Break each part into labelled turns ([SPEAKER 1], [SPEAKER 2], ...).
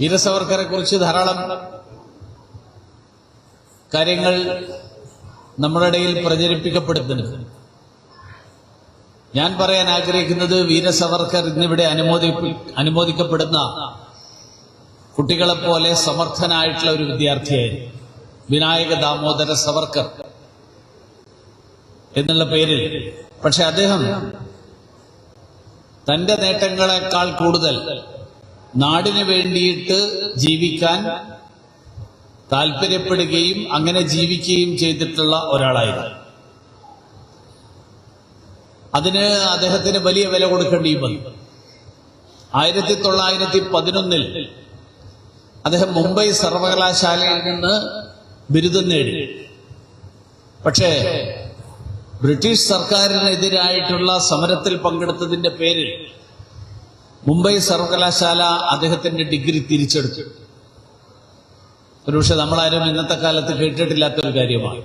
[SPEAKER 1] വീര സവർക്കറെ കുറിച്ച് ധാരാളം കാര്യങ്ങൾ നമ്മുടെ ഇടയിൽ പ്രചരിപ്പിക്കപ്പെടുന്നുണ്ട്. ഞാൻ പറയാൻ ആഗ്രഹിക്കുന്നത് വീര സവർക്കർ ഇന്നിവിടെ അനുമോദി അനുമോദിക്കപ്പെടുന്ന കുട്ടികളെപ്പോലെ സമർത്ഥനായിട്ടുള്ള ഒരു വിദ്യാർത്ഥിയായിരുന്നു. വിനായക ദാമോദര സവർക്കർ എന്നുള്ള പേരിൽ. പക്ഷെ അദ്ദേഹം തന്റെ നേട്ടങ്ങളെക്കാൾ കൂടുതൽ നാടിന് വേണ്ടിയിട്ട് ജീവിക്കാൻ താല്പര്യപ്പെടുകയും അങ്ങനെ ജീവിക്കുകയും ചെയ്തിട്ടുള്ള ഒരാളായിരുന്നു. അതിന് അദ്ദേഹത്തിന് വലിയ വില കൊടുക്കേണ്ടി വന്നു. ആയിരത്തി തൊള്ളായിരത്തി പതിനൊന്നിൽ അദ്ദേഹം മുംബൈ സർവകലാശാലയിൽ നിന്ന് ബിരുദം നേടി. പക്ഷേ ബ്രിട്ടീഷ് സർക്കാരിനെതിരായിട്ടുള്ള സമരത്തിൽ പങ്കെടുത്തതിന്റെ പേരിൽ മുംബൈ സർവകലാശാല അദ്ദേഹത്തിന്റെ ഡിഗ്രി തിരിച്ചെടുത്തു. ഒരുപക്ഷെ നമ്മളാരും ഇന്നത്തെ കാലത്ത് കേട്ടിട്ടില്ലാത്തൊരു കാര്യമാണ്.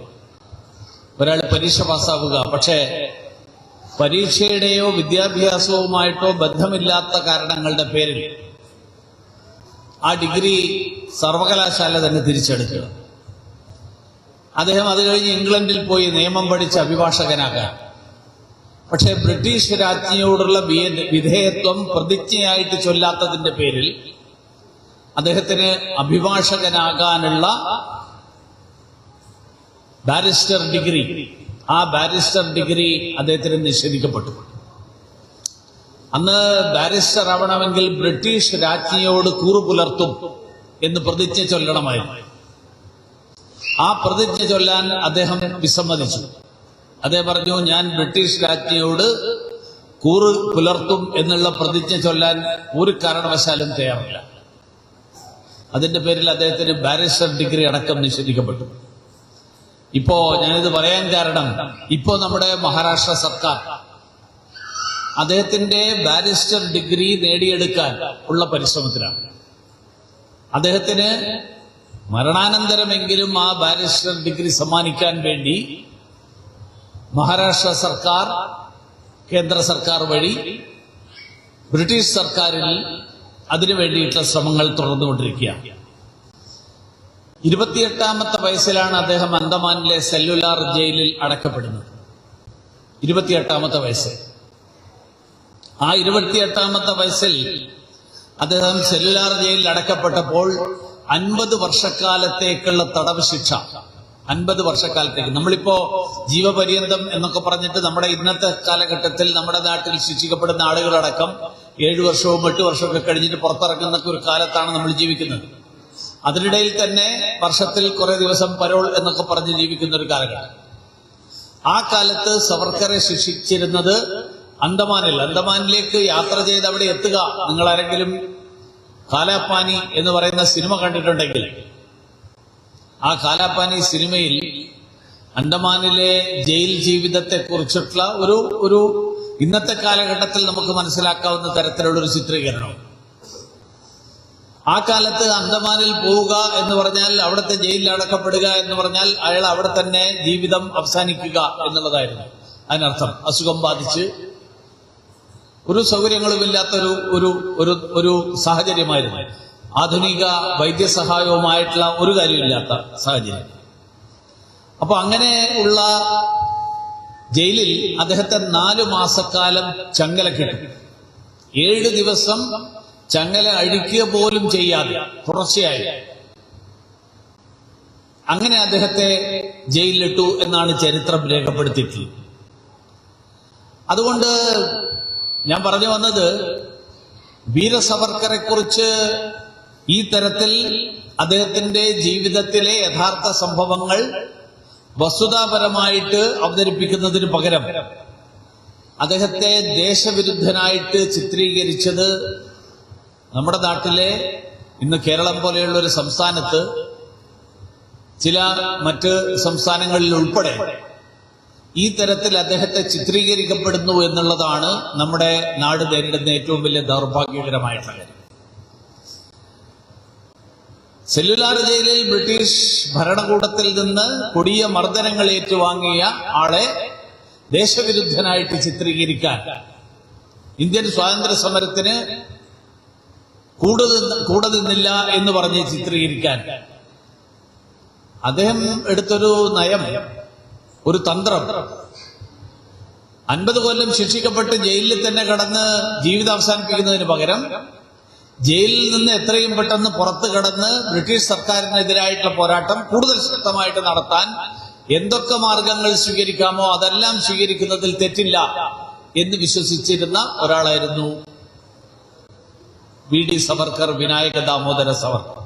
[SPEAKER 1] ഒരാൾ പരീക്ഷ പാസ്സാവുക പക്ഷേ പരീക്ഷയുടെയോ വിദ്യാഭ്യാസവുമായിട്ടോ ബന്ധമില്ലാത്ത കാരണങ്ങളുടെ പേരിൽ ആ ഡിഗ്രി സർവകലാശാല തന്നെ തിരിച്ചെടുക്കുക അദ്ദേഹം അത് കഴിഞ്ഞ് ഇംഗ്ലണ്ടിൽ പോയി നിയമം പഠിച്ച് അഭിഭാഷകനാകാൻ. പക്ഷേ ബ്രിട്ടീഷ് രാജ്ഞിയോടുള്ള വിധേയത്വം പ്രതിജ്ഞയായിട്ട് ചൊല്ലാത്തതിന്റെ പേരിൽ അദ്ദേഹത്തിന് അഭിഭാഷകനാകാനുള്ള ബാരിസ്റ്റർ ഡിഗ്രി ആ ബാരിസ്റ്റർ ഡിഗ്രി അദ്ദേഹത്തിന് നിഷേധിക്കപ്പെട്ടു. അന്ന് ബാരിസ്റ്റർ ആവണമെങ്കിൽ ബ്രിട്ടീഷ് രാജ്ഞിയോട് കൂറു പുലർത്തും എന്ന് പ്രതിജ്ഞ ചൊല്ലണമായിരുന്നു. ആ പ്രതിജ്ഞ ചൊല്ലാൻ അദ്ദേഹം വിസമ്മതിച്ചു. അദ്ദേഹം പറഞ്ഞു ഞാൻ ബ്രിട്ടീഷ് രാജ്ഞിയോട് കൂറ് പുലർത്തും എന്നുള്ള പ്രതിജ്ഞ ചൊല്ലാൻ ഒരു കാരണവശാലും തയ്യാറില്ല. അതിന്റെ പേരിൽ അദ്ദേഹത്തിന് ബാരിസ്റ്റർ ഡിഗ്രി അടക്കം നിഷേധിക്കപ്പെട്ടു. ഇപ്പോ ഞാനിത് പറയാൻ കാരണം ഇപ്പോ നമ്മുടെ മഹാരാഷ്ട്ര സർക്കാർ അദ്ദേഹത്തിന്റെ ബാരിസ്റ്റർ ഡിഗ്രി നേടിയെടുക്കാൻ ഉള്ള പരിശ്രമത്തിലാണ്. അദ്ദേഹത്തിന് മരണാനന്തരമെങ്കിലും ആ ബാരിസ്റ്റർ ഡിഗ്രി സമ്മാനിക്കാൻ വേണ്ടി മഹാരാഷ്ട്ര സർക്കാർ കേന്ദ്ര സർക്കാർ വഴി ബ്രിട്ടീഷ് സർക്കാരിൽ അതിനു വേണ്ടിയിട്ടുള്ള ശ്രമങ്ങൾ തുടർന്നുകൊണ്ടിരിക്കുകയാണ്. ഇരുപത്തിയെട്ടാമത്തെ വയസ്സിലാണ് അദ്ദേഹം അന്തമാനിലെ സെല്ലുലാർ ജയിലിൽ അടക്കപ്പെടുന്നത്. ഇരുപത്തിയെട്ടാമത്തെ വയസ്സ്. ആ ഇരുപത്തിയെട്ടാമത്തെ വയസ്സിൽ അദ്ദേഹം സെല്ലുലാർ ജയിലിൽ അടക്കപ്പെട്ടപ്പോൾ അൻപത് വർഷക്കാലത്തേക്കുള്ള തടവ് ശിക്ഷ. അൻപത് വർഷക്കാലത്തേക്ക്. നമ്മളിപ്പോ ജീവപര്യന്തം എന്നൊക്കെ പറഞ്ഞിട്ട് നമ്മുടെ ഇന്നത്തെ കാലഘട്ടത്തിൽ നമ്മുടെ നാട്ടിൽ ശിക്ഷിക്കപ്പെടുന്ന ആളുകളടക്കം ഏഴു വർഷവും എട്ട് വർഷമൊക്കെ കഴിഞ്ഞിട്ട് പുറത്തിറങ്ങുന്ന ഒരു കാലത്താണ് നമ്മൾ ജീവിക്കുന്നത്. അതിനിടയിൽ തന്നെ വർഷത്തിൽ കുറെ ദിവസം പരോൾ എന്നൊക്കെ പറഞ്ഞ് ജീവിക്കുന്ന ഒരു കാലഘട്ടം. ആ കാലത്ത് സവർക്കറെ ശിക്ഷിച്ചിരുന്നത് അന്തമാനിൽ. അന്തമാനിലേക്ക് യാത്ര ചെയ്ത് അവിടെ എത്തുക. നിങ്ങൾ ആരെങ്കിലും കാലാപ്പാനി എന്ന് പറയുന്ന സിനിമ കണ്ടിട്ടുണ്ടെങ്കിൽ ആ കാലാപ്പാനി സിനിമയിൽ അന്തമാനിലെ ജയിൽ ജീവിതത്തെ കുറിച്ചിട്ടുള്ള ഒരു ഒരു ഇന്നത്തെ കാലഘട്ടത്തിൽ നമുക്ക് മനസ്സിലാക്കാവുന്ന തരത്തിലുള്ള ഒരു ചിത്രീകരണം. ആ കാലത്ത് അന്തമാനിൽ പോവുക എന്ന് പറഞ്ഞാൽ അവിടുത്തെ ജയിലിൽ അടക്കപ്പെടുക എന്ന് പറഞ്ഞാൽ അയാൾ അവിടെ തന്നെ ജീവിതം അവസാനിക്കുക എന്നുള്ളതായിരുന്നു. അതിനർത്ഥം അസുഖം ബാധിച്ച് ഒരു സൗകര്യങ്ങളുമില്ലാത്തൊരു ഒരു ഒരു ഒരു സാഹചര്യമായിരുന്നു. ആധുനിക വൈദ്യസഹായവുമായിട്ടുള്ള ഒരു കാര്യമില്ലാത്ത സാഹചര്യം. അപ്പൊ അങ്ങനെ ഉള്ള ജയിലിൽ അദ്ദേഹത്തെ നാലു മാസക്കാലം ചങ്ങല കിട്ടും ഏഴ് ദിവസം ചങ്ങല അഴിക്കുക പോലും ചെയ്യാതെ തുടർച്ചയായി. അങ്ങനെ അദ്ദേഹത്തെ ജയിലിലിട്ടു എന്നാണ് ചരിത്രം രേഖപ്പെടുത്തിയിട്ടുള്ളത്. അതുകൊണ്ട് ഞാൻ പറഞ്ഞു വന്നത് വീരസവർക്കറെ കുറിച്ച് ഈ തരത്തിൽ അദ്ദേഹത്തിന്റെ ജീവിതത്തിലെ യഥാർത്ഥ സംഭവങ്ങൾ വസ്തുതാപരമായിട്ട് അവതരിപ്പിക്കുന്നതിന് പകരം അദ്ദേഹത്തെ ദേശവിരുദ്ധനായിട്ട് ചിത്രീകരിച്ചത് നമ്മുടെ നാട്ടിലെ ഇന്ന് കേരളം പോലെയുള്ള ഒരു സംസ്ഥാനത്ത് ചില മറ്റ് സംസ്ഥാനങ്ങളിൽ ഉൾപ്പെടെ ഈ തരത്തിൽ അദ്ദേഹത്തെ ചിത്രീകരിക്കപ്പെടുന്നു എന്നുള്ളതാണ് നമ്മുടെ നാട് നേരിടുന്ന ഏറ്റവും വലിയ ദൗർഭാഗ്യകരമായിട്ടുള്ള കാര്യം സെല്ലുലാർ ജയിലിൽ ബ്രിട്ടീഷ് ഭരണകൂടത്തിൽ നിന്ന് കൊടിയ മർദ്ദനങ്ങൾ ഏറ്റുവാങ്ങിയ ആളെ ദേശവിരുദ്ധനായിട്ട് ചിത്രീകരിക്കാൻ ഇന്ത്യൻ സ്വാതന്ത്ര്യ സമരത്തിന് കൂടെ നിന്നില്ല എന്ന് പറഞ്ഞ് ചിത്രീകരിക്കാൻ. അദ്ദേഹം എടുത്തൊരു നയം ഒരു തന്ത്രം. അൻപത് കൊല്ലം ശിക്ഷിക്കപ്പെട്ട് ജയിലിൽ തന്നെ കടന്ന് ജീവിതം അവസാനിപ്പിക്കുന്നതിന് പകരം ജയിലിൽ നിന്ന് എത്രയും പെട്ടെന്ന് പുറത്തു കടന്ന് ബ്രിട്ടീഷ് സർക്കാരിനെതിരായിട്ടുള്ള പോരാട്ടം കൂടുതൽ ശക്തമായിട്ട് നടത്താൻ എന്തൊക്കെ മാർഗങ്ങൾ സ്വീകരിക്കാമോ അതെല്ലാം സ്വീകരിക്കുന്നതിൽ തെറ്റില്ല എന്ന് വിശ്വസിച്ചിരുന്ന ഒരാളായിരുന്നു വി ഡി സവർക്കർ വിനായക ദാമോദര സവർക്കർ.